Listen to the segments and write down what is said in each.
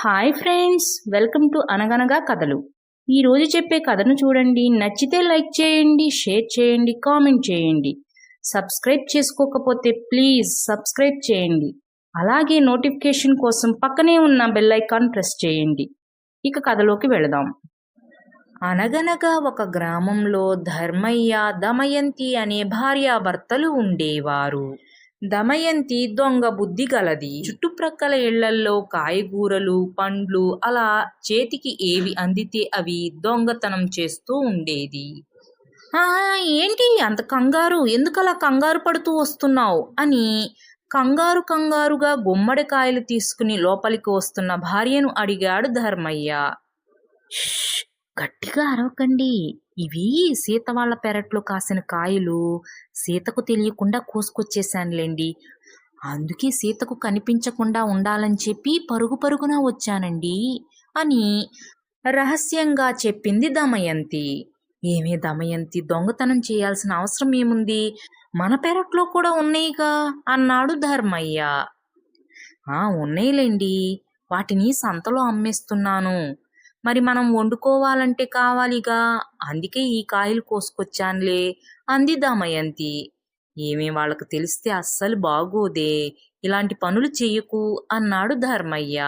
Hi friends welcome to అనగనగా కథలు. ఈరోజు చెప్పే కథను చూడండి. నచ్చితే లైక్ చేయండి షేర్ చేయండి కామెంట్ చేయండి. సబ్స్క్రైబ్ చేసుకోకపోతే ప్లీజ్ సబ్స్క్రైబ్ చేయండి. అలాగే నోటిఫికేషన్ కోసం పక్కనే ఉన్న బెల్ ఐకాన్ ప్రెస్ చేయండి. ఇక కథలోకి వెళదాం. అనగనగా ఒక గ్రామంలో ధర్మయ్య దమయంతి అనే భార్యాభర్తలు ఉండేవారు. దమయంతి దొంగ బుద్ధి గలది. చుట్టుప్రక్కల ఇళ్ళల్లో కాయగూరలు పండ్లు అలా చేతికి ఏవి అందితే అవి దొంగతనం చేస్తూ ఉండేది. "ఆ, ఏంటి అంత కంగారు? ఎందుకలా కంగారు పడుతూ వస్తున్నావు? అని కంగారు కంగారుగా గుమ్మడికాయలు తీసుకుని లోపలికి వస్తున్న భార్యను అడిగాడు ధర్మయ్య. గట్టిగా అరవకండి. ఇవి సీత వాళ్ళ పెరట్లో కాసిన కాయలు. సీతకు తెలియకుండా కోసుకొచ్చేశానులేండి. అందుకే సీతకు కనిపించకుండా ఉండాలని చెప్పి పరుగు పరుగున వచ్చానండి అని రహస్యంగా చెప్పింది దమయంతి. ఏమే దమయంతి దొంగతనం చేయాల్సిన అవసరం ఏముంది? మన పెరట్లో కూడా ఉన్నాయిగా అన్నాడు ధర్మయ్య. ఆ ఉన్నాయిలేండి. వాటిని సంతలో అమ్మేస్తున్నాను. మరి మనం వండుకోవాలంటే కావాలిగా? అందుకే ఈ కాయలు కోసుకొచ్చానులే. అంది దమయంతి ఏమీ వాళ్ళకు తెలిస్తే అస్సలు బాగోదే. ఇలాంటి పనులు చెయ్యకు అన్నాడు ధర్మయ్య.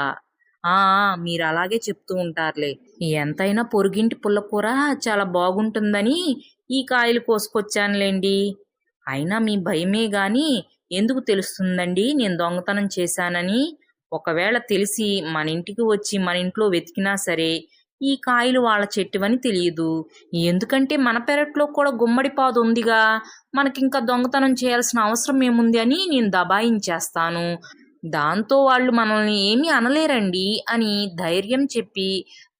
ఆ మీరు అలాగే చెప్తూ ఉంటారులే. ఎంతైనా పొరుగింటి పుల్లకూర చాలా బాగుంటుందని ఈ కాయలు కోసుకొచ్చానులేండి. అయినా మీ భయమే గాని ఎందుకు తెలుస్తుందండి? నేను దొంగతనం చేశానని. ఒకవేళ తెలిసి మన ఇంటికి వచ్చి మన ఇంట్లో వెతికినా సరే ఈ కాయలు వాళ్ళ చెట్టువని తెలియదు. ఎందుకంటే మన పెరట్లో కూడా గుమ్మడి పాదు ఉందిగా. మనకింకా దొంగతనం చేయాల్సిన అవసరం ఏముంది అని నేను దబాయించేస్తాను. దాంతో వాళ్ళు మనల్ని ఏమీ అనలేరండి అని ధైర్యం చెప్పి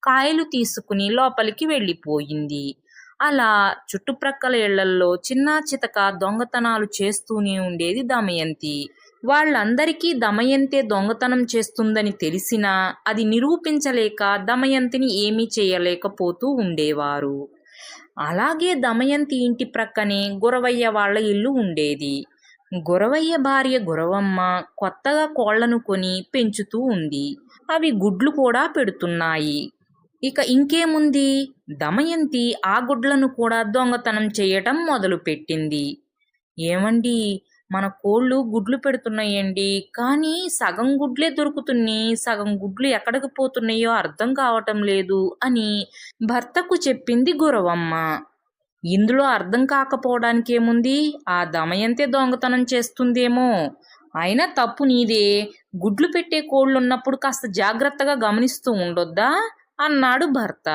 కాయలు తీసుకుని లోపలికి వెళ్ళిపోయింది. అలా చుట్టుప్రక్కల ఇళ్ళల్లో చిన్న చితక దొంగతనాలు చేస్తూనే ఉండేది దమయంతి. వాళ్ళందరికీ దమయంతే దొంగతనం చేస్తుందని తెలిసినా అది నిరూపించలేక దమయంతిని ఏమీ చేయలేకపోతూ ఉండేవారు. అలాగే దమయంతి ఇంటి ప్రక్కనే గురవయ్య వాళ్ళ ఇల్లు ఉండేది. గురవయ్య భార్య గురవమ్మ కొత్తగా కోళ్ళను కొని పెంచుతూ ఉంది. అవి గుడ్లు కూడా పెడుతున్నాయి. ఇక ఇంకేముంది? దమయంతి ఆ గుడ్లను కూడా దొంగతనం చేయటం మొదలుపెట్టింది. ఏమండి? మన కోళ్ళు గుడ్లు పెడుతున్నాయండి. కానీ సగం గుడ్లే దొరుకుతున్నాయి. సగం గుడ్లు ఎక్కడికి పోతున్నాయో అర్థం కావటం లేదు అని భర్తకు చెప్పింది గురవమ్మ. ఇందులో అర్థం కాకపోవడానికి ఏముంది? ఆ దమయంతే దొంగతనం చేస్తుందేమో. అయినా తప్పు నీదే. గుడ్లు పెట్టే కోళ్ళు ఉన్నప్పుడు కాస్త జాగ్రత్తగా గమనిస్తూ ఉండొద్దా? అన్నాడు భర్త.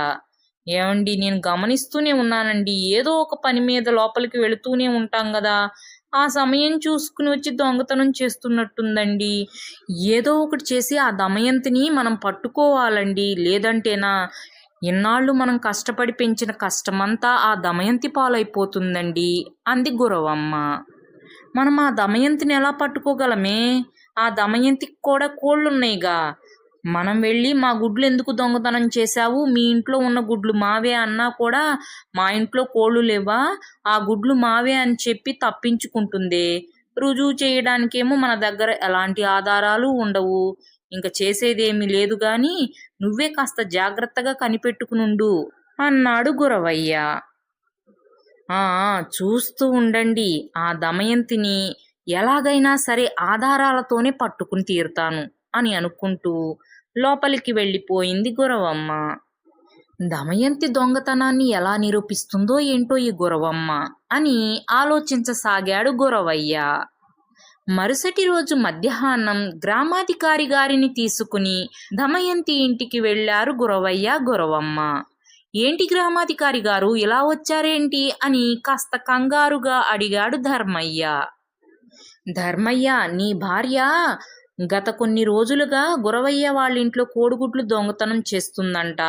ఏమండి నేను గమనిస్తూనే ఉన్నానండి. ఏదో ఒక పని మీద లోపలికి వెళుతూనే ఉంటాం కదా. ఆ సమయం చూసుకుని వచ్చి దొంగతనం చేస్తున్నట్టుందండి. ఏదో ఒకటి చేసి ఆ దమయంతిని మనం పట్టుకోవాలండి. లేదంటేనా? ఇన్నాళ్ళు మనం కష్టపడి పెంచిన కష్టమంతా ఆ దమయంతి పాలైపోతుందండి. అంది గురవమ్మ. మనం ఆ దమయంతిని ఎలా పట్టుకోగలమే? ఆ దమయంతికి కూడా కోళ్ళున్నాయిగా. మనం వెళ్ళి మా గుడ్లు ఎందుకు దొంగతనం చేశావు? మీ ఇంట్లో ఉన్న గుడ్లు మావే అన్నా కూడా మా ఇంట్లో కోళ్ళు లేవా? ఆ గుడ్లు మావే అని చెప్పి తప్పించుకుంటుందే. రుజువు చేయడానికేమో మన దగ్గర ఎలాంటి ఆధారాలు ఉండవు. ఇంకా చేసేదేమీ లేదు గాని నువ్వే కాస్త జాగ్రత్తగా కనిపెట్టుకునుండు అన్నాడు గురవయ్య. ఆ చూస్తూ ఉండండి ఆ దమయంతిని ఎలాగైనా సరే ఆధారాలతోనే పట్టుకుని తీరుతాను అని అనుకుంటూ లోపలికి వెళ్ళిపోయింది గురవమ్మ. దమయంతి దొంగతనాన్ని ఎలా నిరూపిస్తుందో ఏంటో ఈ గురవమ్మ అని ఆలోచించసాగాడు గురవయ్య. మరుసటి రోజు మధ్యాహ్నం గ్రామాధికారి గారిని తీసుకుని దమయంతి ఇంటికి వెళ్ళారు గురవయ్య గురవమ్మ. ఏంటి గ్రామాధికారి గారు ఇలా వచ్చారేంటి? అని కాస్త కంగారుగా అడిగాడు ధర్మయ్య. ధర్మయ్య నీ భార్య గత కొన్ని రోజులుగా గురవయ్య వాళ్ళ ఇంట్లో కోడిగుడ్లు దొంగతనం చేస్తుందంట.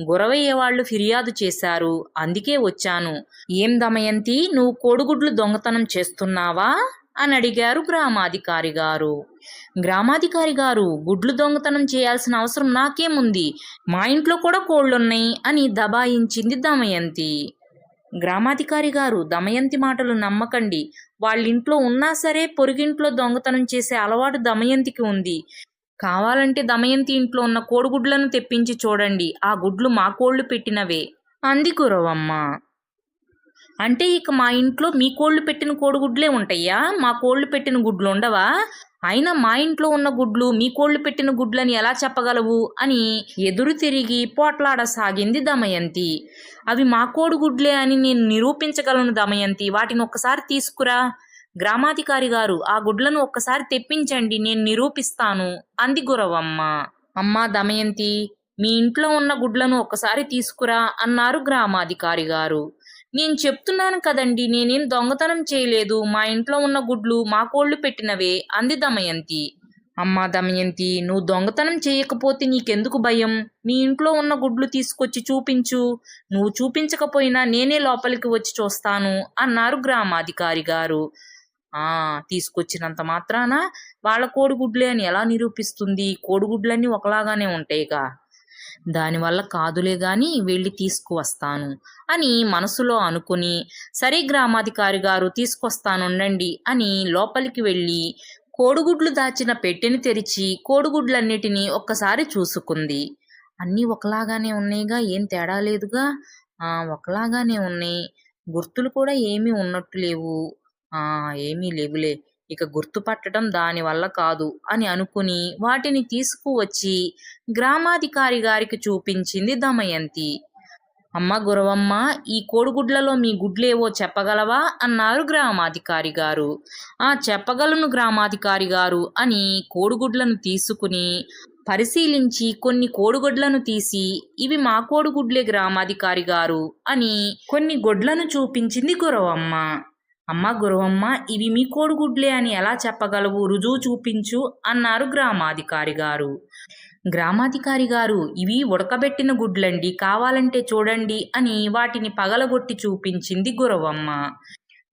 గురవయ్య వాళ్ళు ఫిర్యాదు చేశారు. అందుకే వచ్చాను. ఏం దమయంతి? నువ్వు కోడిగుడ్లు దొంగతనం చేస్తున్నావా? అని అడిగారు గ్రామాధికారి గారు. గ్రామాధికారి గారు గుడ్లు దొంగతనం చేయాల్సిన అవసరం నాకేముంది? మా ఇంట్లో కూడా కోళ్ళున్నాయి అని దబాయించింది దమయంతి. గ్రామాధికారి గారు దమయంతి మాటలు నమ్మకండి. వాళ్ళింట్లో ఉన్నా సరే పొరుగింట్లో దొంగతనం చేసే అలవాటు దమయంతికి ఉంది. కావాలంటే దమయంతి ఇంట్లో ఉన్న కోడిగుడ్లను తెప్పించి చూడండి. ఆ గుడ్లు మా కోళ్ళు పెట్టినవే. అంది కురవమ్మ. అంటే ఇక మా ఇంట్లో మీ కోళ్ళు పెట్టిన కోడిగుడ్లే ఉంటాయా? మా కోళ్ళు పెట్టిన గుడ్లు ఉండవా? అయినా మా ఇంట్లో ఉన్న గుడ్లు మీ కోళ్ళు పెట్టిన గుడ్లని ఎలా చెప్పగలవు? అని ఎదురు తిరిగి పోట్లాడసాగింది దమయంతి. అవి మా కోడిగుడ్లే అని నేను నిరూపించగలను దమయంతి. వాటిని ఒక్కసారి తీసుకురా. గ్రామాధికారి గారు ఆ గుడ్లను ఒక్కసారి తెప్పించండి నేను నిరూపిస్తాను అంది గురవమ్మ. అమ్మా దమయంతి మీ ఇంట్లో ఉన్న గుడ్లను ఒక్కసారి తీసుకురా అన్నారు గ్రామాధికారి గారు. నేను చెప్తున్నాను కదండి నేనేం దొంగతనం చేయలేదు. మా ఇంట్లో ఉన్న గుడ్లు మా కోళ్ళు పెట్టినవే. అంది దమయంతి. అమ్మా దమయంతి నువ్వు దొంగతనం చేయకపోతే నీకెందుకు భయం? మీ ఇంట్లో ఉన్న గుడ్లు తీసుకొచ్చి చూపించు. నువ్వు చూపించకపోయినా నేనే లోపలికి వచ్చి చూస్తాను అన్నారు గ్రామాధికారి గారు. ఆ తీసుకొచ్చినంత మాత్రాన వాళ్ళ కోడిగుడ్లే అని ఎలా నిరూపిస్తుంది? కోడిగుడ్లన్నీ ఒకలాగానే ఉంటాయిగా. దానివల్ల కాదులే గాని వెళ్ళి తీసుకువస్తాను అని మనసులో అనుకుని సరే గ్రామాధికారి గారు తీసుకొస్తానుండండి అని లోపలికి వెళ్ళి కోడిగుడ్లు దాచిన పెట్టెని తెరిచి కోడిగుడ్లన్నిటినీ ఒక్కసారి చూసుకుంది. అన్నీ ఒకలాగానే ఉన్నాయిగా ఏం తేడా లేదుగా? ఒకలాగానే ఉన్నాయి. గుర్తులు కూడా ఏమీ ఉన్నట్టు లేవు. ఏమీ లేవులే. ఇక గుర్తుపట్టడం దాని వల్ల కాదు అని అనుకుని వాటిని తీసుకువచ్చి గ్రామాధికారి గారికి చూపించింది దమయంతి. అమ్మ గురవమ్మ ఈ కోడిగుడ్లలో మీ గుడ్లేవో చెప్పగలవా? అన్నారు గ్రామాధికారి గారు. ఆ చెప్పగలను గ్రామాధికారి గారు అని కోడిగుడ్లను తీసుకుని పరిశీలించి కొన్ని కోడిగుడ్లను తీసి ఇవి మా కోడిగుడ్లే గ్రామాధికారి గారు అని కొన్ని గుడ్లను చూపించింది గురవమ్మ. అమ్మ గురవమ్మ ఇవి మీ కోడిగుడ్లే అని ఎలా చెప్పగలవు? రుజువు చూపించు అన్నారు గ్రామాధికారి గారు. గ్రామాధికారి గారు ఇవి ఉడకబెట్టిన గుడ్లండి కావాలంటే చూడండి అని వాటిని పగలగొట్టి చూపించింది గురవమ్మ.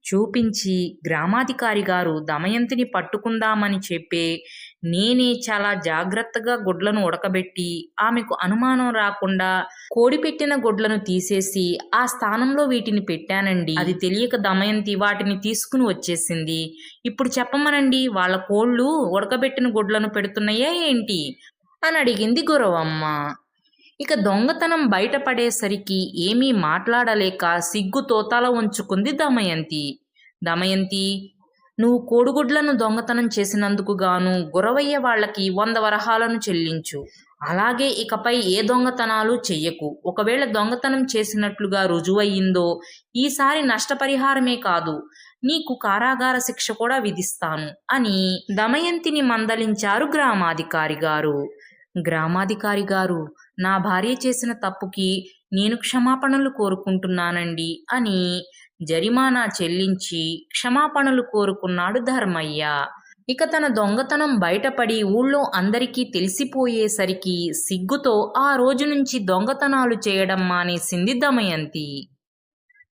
చూపించి గ్రామాధికారి గారు దమయంతిని పట్టుకుందామని చెప్పే నేనే చాలా జాగ్రత్తగా గుడ్లను ఉడకబెట్టి ఆమెకు అనుమానం రాకుండా కోడి పెట్టిన గుడ్లను తీసేసి ఆ స్థానంలో వీటిని పెట్టానండి. అది తెలియక దమయంతి వాటిని తీసుకుని వచ్చేసింది. ఇప్పుడు చెప్పమనండి వాళ్ళ కోళ్ళు ఉడకబెట్టిన గుడ్లను పెడుతున్నాయా ఏంటి? అని అడిగింది గురవమ్మ. ఇక దొంగతనం బయటపడేసరికి ఏమీ మాట్లాడలేక సిగ్గు తోతాల ఉంచుకుంది దమయంతి. దమయంతి నువ్వు కోడిగుడ్లను దొంగతనం చేసినందుకు గాను గురవయ్య వాళ్ళకి వంద వరహాలను చెల్లించు. అలాగే ఇకపై ఏ దొంగతనాలు చెయ్యకు. ఒకవేళ దొంగతనం చేసినట్లుగా రుజువయ్యిందో ఈసారి నష్టపరిహారమే కాదు నీకు కారాగార శిక్ష కూడా విధిస్తాను అని దమయంతిని మందలించారు గ్రామాధికారి గారు. గ్రామాధికారి గారు నా భార్య చేసిన తప్పుకి నేను క్షమాపణలు కోరుకుంటున్నానండి అని జరిమానా చెల్లించి క్షమాపణలు కోరుకున్నాడు ధర్మయ్య. ఇక తన దొంగతనం బయటపడి ఊళ్ళో అందరికీ తెలిసిపోయేసరికి సిగ్గుతో ఆ రోజు నుంచి దొంగతనాలు చేయడం మానేసింది దమయంతి.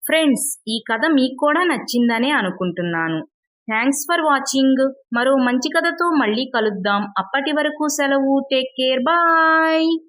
ఫ్రెండ్స్ ఈ కథ మీకు కూడా నచ్చిందనే అనుకుంటున్నాను. Thanks for watching. మరో మంచి కథతో మళ్ళీ కలుద్దాం. అప్పటి వరకు సెలవు. Take care. బాయ్.